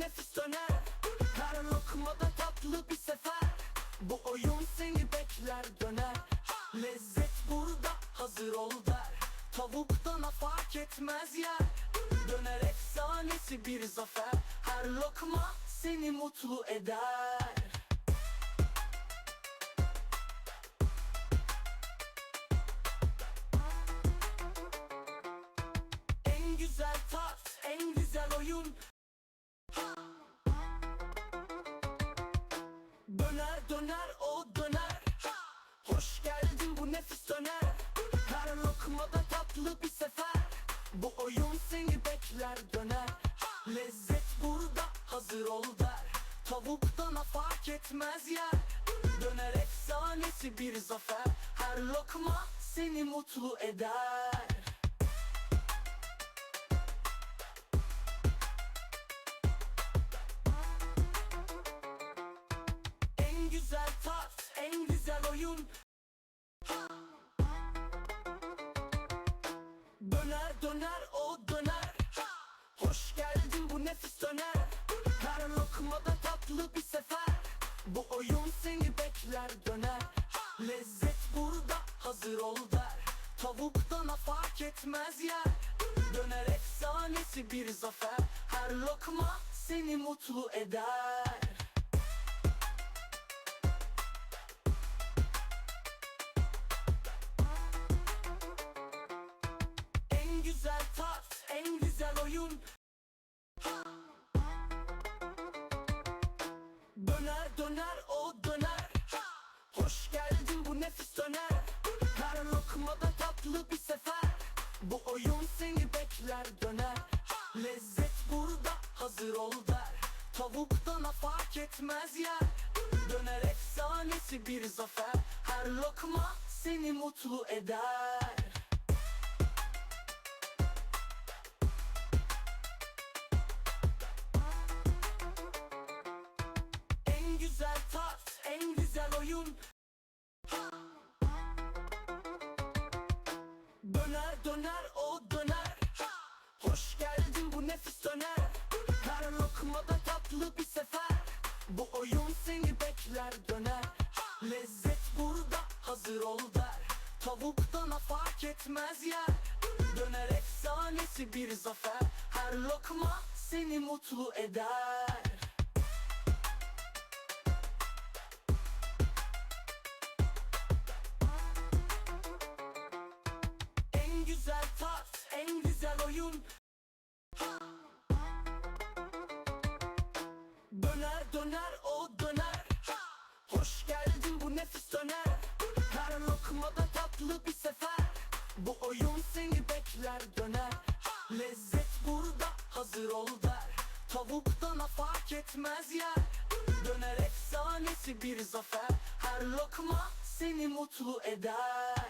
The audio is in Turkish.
nefis döner. Her lokmada tatlı bir sefer. Bu oyun seni bekler döner. Lezzet burada hazır ol der. Tavuktan fark etmez yer. Döner efsanesi bir zafer. Her lokma seni mutlu eder nefis döner. Her lokmada tatlı bir sefer. Bu oyun seni bekler döner. Lezzet burada hazır ol der. Tavuktan fark etmez yer. Döner efsanesi bir zafer. Her lokma seni mutlu eder nefis döner. Her lokmada tatlı bir sefer. Bu oyun seni bekler döner. Lezzet burada hazır ol der. Tavuktan fark etmez yer. Döner efsanesi bir zafer. Her lokma seni mutlu eder nefis döner. Her lokmada tatlı bir sefer. Bu oyun seni bekler döner. Lezzet burada hazır ol der. Tavuktan fark etmez yer. Döner efsanesi bir zafer. Her lokma seni mutlu eder. En güzel tat, en güzel oyun Döner o döner. Hoş geldin bu nefis döner. Her lokmada tatlı bir sefer. Bu oyun seni bekler döner. Lezzet burada hazır ol der. Tavuktan fark etmez yer. Döner efsanesi bir zafer. Her lokma seni mutlu eder Her lokmada tatlı bir sefer. Bu oyun seni bekler döner. Lezzet burada hazır ol der. Tavuktan fark etmez yer. Döner efsanesi bir zafer. Her lokma seni mutlu eder